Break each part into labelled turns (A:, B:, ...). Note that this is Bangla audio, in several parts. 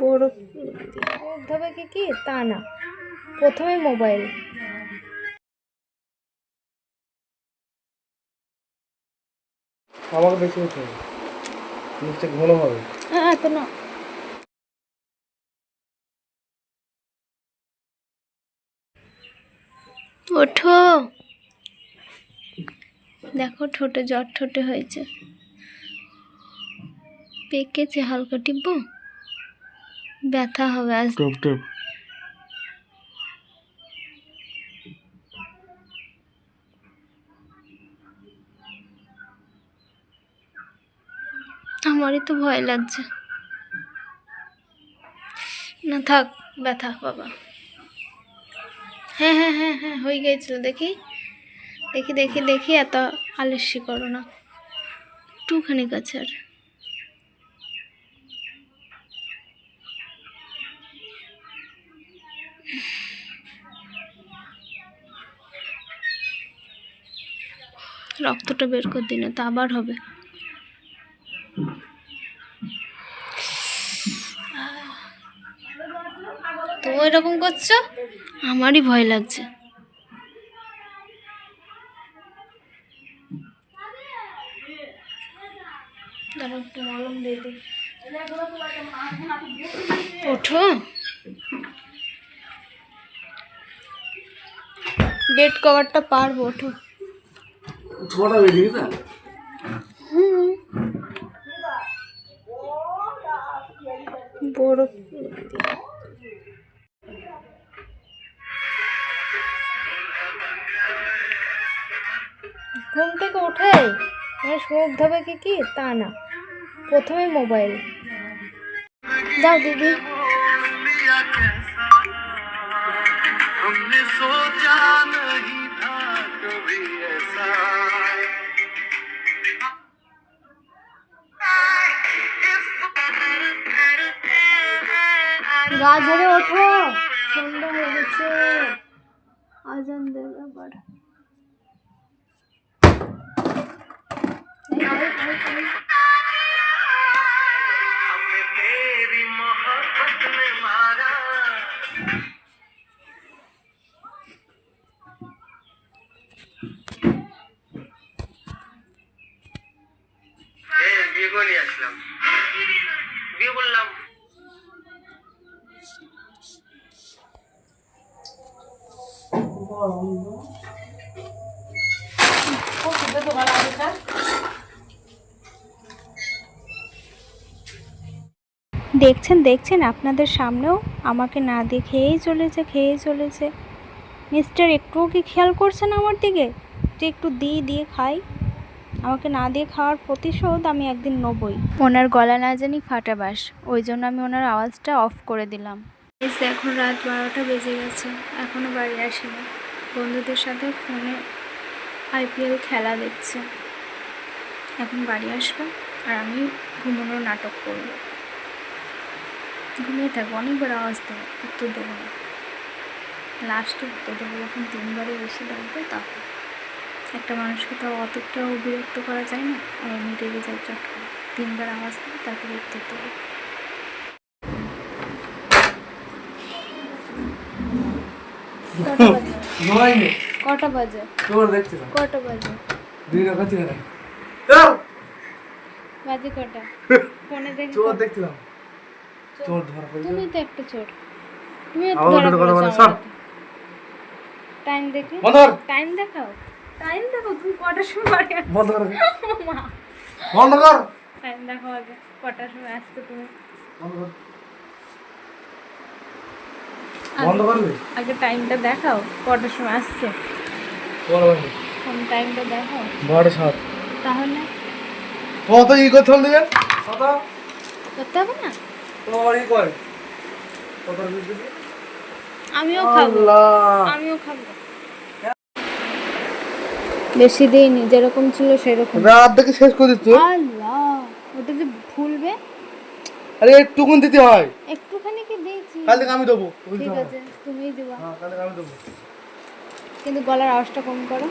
A: বড় কি? তা না। প্রথমে মোবাইল।
B: আমাকে বেশি জিনিসটা ঘন হবে।
A: হ্যাঁ তো না। ওঠো। দেখো ঠোঁটে জ্বর ঠোঁটে হয়েছে। পেকেছে হালকা টিপবো? ব্যথা হবে আজ।
B: টপ টপ।
A: আমারই তো ভয় লাগছে। না থাক ব্যথা বাবা। হ্যাঁ হ্যাঁ হ্যাঁ হ্যাঁ হয়ে গিয়েছিল। দেখি দেখি দেখি দেখি এত আলস্যি করো না। একটুখানি কাছে আর। রক্তটা বের করে দিনে তো আবার হবে। তুমি এরকম করছ? আমারই ভয় লাগছে। ওঠো। বেড কভারটা পারব ওঠো।
B: ছোটা বেরিয়ে গেছে
A: বড়। ঘুম থেকে উঠে মুখ ধবে কি কি? তা না। প্রথমে মোবাইল। যাও দিদি।
C: सोचा नहीं था कभी ऐसा। गाजरे उठो। ठंडा हो बच्चे आजन देगा बड़ नहीं नहीं नहीं।
A: দেখছেন দেখছেন, আপনাদের সামনেও আমাকে না দিয়ে খেয়েই চলেছে খেয়েই চলেছে। মিস্টার, একটুও কি খেয়াল করছেন আমার দিকে? যে একটু দিয়ে দিয়ে খাই। আমাকে না দিয়ে খাওয়ার প্রতিশোধ আমি একদিন নেবই। ওনার গলা না জানি ফাটা বাস। ওই জন্য আমি ওনার আওয়াজটা অফ করে দিলাম। এখন রাত বারোটা বেজে গেছে। এখনও বাড়ি আসেনি। বন্ধুদের সাথে ফোনে আইপিএল খেলা দেখছে। এখন বাড়ি আসবে আর আমি ঘুমানোর নাটক করব। ঘুমিয়ে থাকব, অনেকবার আওয়াজ দেবো, উত্তর দেবো না। লাস্টে উত্তর দেবো, যখন তিনবারে এসে দেখবে তখন। একটা মানুষকে তো অতটাও বিরক্ত করা যায় না, আর আমি রেগে যাই চট করে। তিনবার আওয়াজ দেবো, তারপরে উত্তর দেবো। কটা
B: ঘুমাইনি
A: কটা বাজে?
B: তোর দেখছিলাম
A: কটা বাজে?
B: দুই টাকা ছিল না
A: বাজে কটা? ফোনে দেখে
B: চোর দেখছিলাম চোর। ধরা পড়েছে
A: তুমি তো একটা চোর। তুমি
B: কথা বলে, সর।
A: টাইম দেখে?
B: বন্ধ কর
A: টাইম দেখাও? টাইম দেখাও তুমি কটার সময় বাড়ি
B: বন্ধ কর। বন্ধ কর!
A: টাইম দেখাও আগে কটার সময় আসছো তুমি?
B: বন্ধ কর। বন্ধ করবি?
A: আগে টাইমটা দেখাও কটার সময় আসছে?
B: বড় ভাই
A: কোন টাইমটা দেখাও।
B: বড় সাত।
A: তাহলে?
B: কত ই করতে হল কত?
A: করতে হবে না?
B: তোমার ই কয়? কত
A: আমিও খাব। আমিও খাব। বেশি দিইনি যেরকম ছিল সেরকম।
B: রাত দেখে শেষ করে দিচ্ছ
A: আল্লাহ ওটা যে ফুলবে
B: আরে একটুকুন দিতে হয়। কাল থেকে আমি দেবো।
A: ঠিক আছে তুমিই দিবা।
B: হ্যাঁ কাল থেকে আমি দেবো।
A: কিন্তু গলার আওয়াজটা কম করো।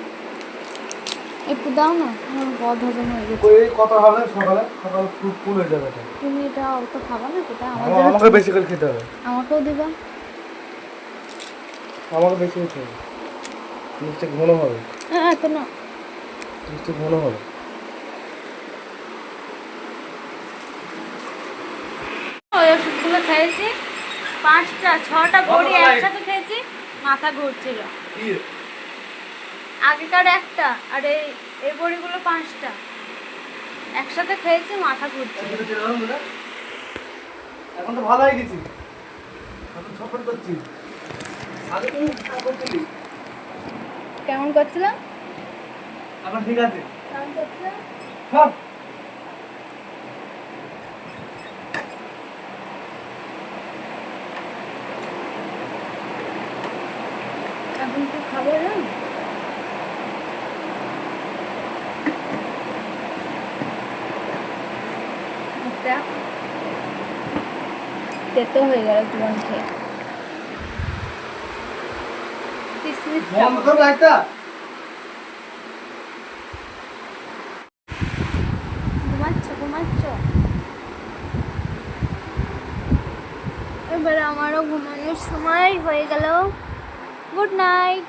A: একটু দাও না আমার বদ হজম হয়ে গেছে।
B: ওই কত হবে সকালে সকালে ফুল ফুল হয়ে যাবে
A: তুমি এটা অত খাবা না এটা আমার জন্য
B: আমাকে বেশি করে খেতে হবে।
A: আমাকেও দিবা।
B: আমাকে বেশি খেতে হবে। জিনিসটা ঘন হবে।
A: হ্যাঁ এত না
B: জিনিসটা ঘন হবে।
A: ওই ওষুধগুলো খেয়েছি পাঁচটা ছটা বড়ি একসাথে খেয়েছি মাথা ঘুরছিল। আগেকার একটা আর এই এই বড়িগুলো পাঁচটা। একসাথে খেয়েছি মাথা ঘুরছিল।
B: এখন তো ভালো হয়ে গেছি। এখন ছটফট করছি। আগে তুমি করছিলি
A: কেমন করছিলাম?
B: এখন ঠিক আছে।
A: কেমন করছিলাম
B: হ্যাঁ
A: এখন কি খাবে না তেতো হয়ে গেল জীবন খেয়ে এবার আমারও ঘুমানোর সময় হয়ে গেল। Good night